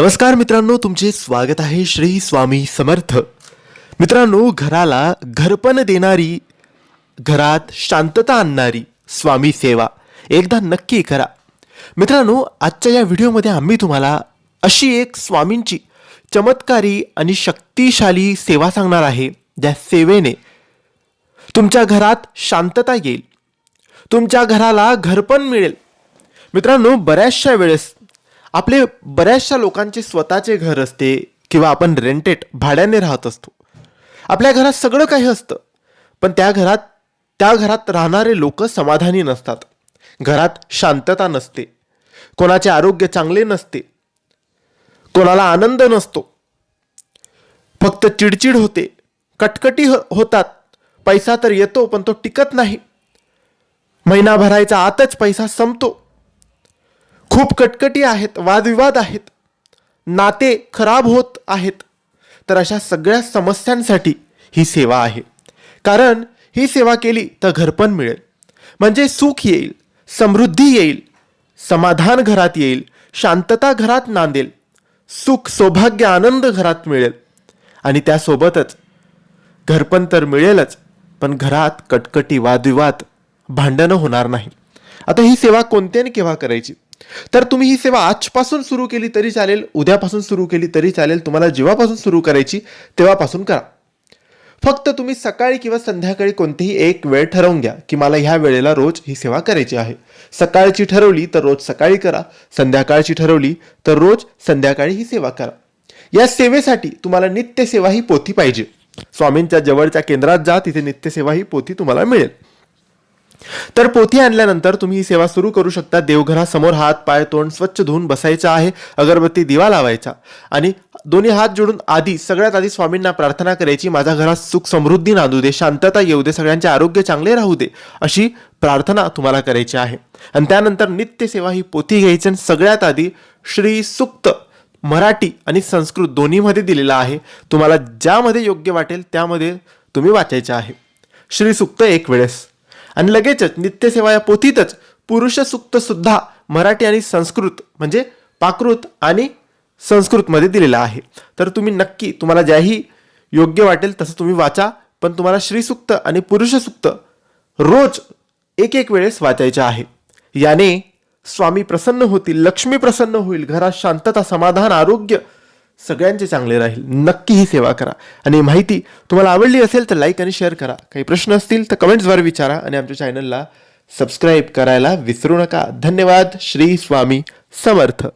नमस्कार मित्रांनो तुमचे स्वागत आहे श्री स्वामी समर्थ. मित्रांनो घराला घरपण देणारी घरात शांतता आणणारी स्वामी सेवा एकदा नक्की करा. मित्रांनो आजच्या या व्हिडिओमध्ये आम्ही तुम्हाला अशी एक स्वामींची चमत्कारी आणि शक्तिशाली सेवा सांगणार आहे ज्या सेवेने तुमच्या घरात शांतता येईल तुमच्या घराला घरपण मिळेल. मित्रांनो बऱ्याचशा वेळेस आपले बऱ्याचशा लोकांचे स्वतःचे घर असते किंवा आपण रेंटेड भाड्याने राहत असतो. आपल्या घरात सगळं काही असतं. पण त्या घरात त्या घरात राहणारे लोक समाधानी नसतात. घरात शांतता नसते. कोणाचे आरोग्य चांगले नसते. कोणाला आनंद नसतो. फक्त चिडचिड होते. कटकटी हो- होतात. पैसा तर येतो पण तो टिकत नाही. महिना भरायचा आतच पैसा संपतो. खूप कटकटी आहेत वादविवाद आहेत नाते खराब होत आहेत तर अशा सगळ्या समस्यांसाठी ही सेवा आहे. कारण ही सेवा केली तर घरपण मिळेल. म्हणजे सुख येईल समृद्धी येईल समाधान घरात येईल शांतता घरात नांदेल सुख सौभाग्य आनंद घरात मिळेल. आणि त्यासोबतच घरपण तर मिळेलच पण घरात कटकटी वादविवाद भांडणं होणार नाही. आता ही सेवा कोणत्याने केव्हा करायची? तर तुम्ही ही सेवा आजपासून सुरू केली तरी चालेल उद्यापासून सुरू केली तरी चालेल तुम्हाला जेव्हापासून सुरू करायची तेव्हापासून करा. फक्त तुम्ही सकाळी किंवा संध्याकाळी कोणतीही एक वेळ ठरवून घ्या की मला ह्या वेळेला रोज ही सेवा करायची आहे. सकाळची ठरवली तर रोज सकाळी करा संध्याकाळची ठरवली तर रोज संध्याकाळी ही सेवा करा. या सेवेसाठी तुम्हाला नित्यसेवा ही पोथी पाहिजे. स्वामींच्या जवळच्या केंद्रात जा तिथे नित्यसेवा ही पोथी तुम्हाला मिळेल. तर पोथी आणल्यानंतर तुम्ही ही सेवा सुरू करू शकता. देवघरासमोर हात पाय तोंड स्वच्छ धुवून बसायचा आहे. अगरबत्ती दिवा लावायचा. आणि दोन्ही हात जोडून आधी सगळ्यात आधी स्वामींना प्रार्थना करायची. माझ्या घरात सुख समृद्धी नांदू दे शांतता येऊ दे सगळ्यांचे आरोग्य चांगले राहू दे अशी प्रार्थना तुम्हाला करायची आहे. आणि त्यानंतर नित्य सेवा ही पोथी घ्यायची आणि सगळ्यात आधी श्री सुक्त मराठी आणि संस्कृत दोन्हीमध्ये दिलेला आहे. तुम्हाला ज्यामध्ये योग्य वाटेल त्यामध्ये तुम्ही वाचायचे आहे. श्री सुक्त एक वेळेस. आणि लगेचच नित्यसेवा या पोथीतच पुरुष सुक्त सुद्धा मराठी आणि संस्कृत म्हणजे पाकृत आणि संस्कृतमध्ये दिलेला आहे. तर तुम्ही नक्की तुम्हाला ज्याही योग्य वाटेल तसं तुम्ही वाचा पण तुम्हाला श्रीसुक्त आणि पुरुषसुक्त रोज एक एक वेळेस वाचायचे आहे. याने स्वामी प्रसन्न होतील लक्ष्मी प्रसन्न होईल घरात शांतता समाधान आरोग्य सगळ्यांचे चांगले राहील. नक्की ही सेवा करा. आणि माहिती तुम्हाला आवडली असेल तर लाईक आणि शेअर करा. काही प्रश्न असतील तर कमेंट्सद्वारे विचारा आणि आमच्या चॅनलला सबस्क्राईब करायला विसरू नका. धन्यवाद. श्री स्वामी समर्थ.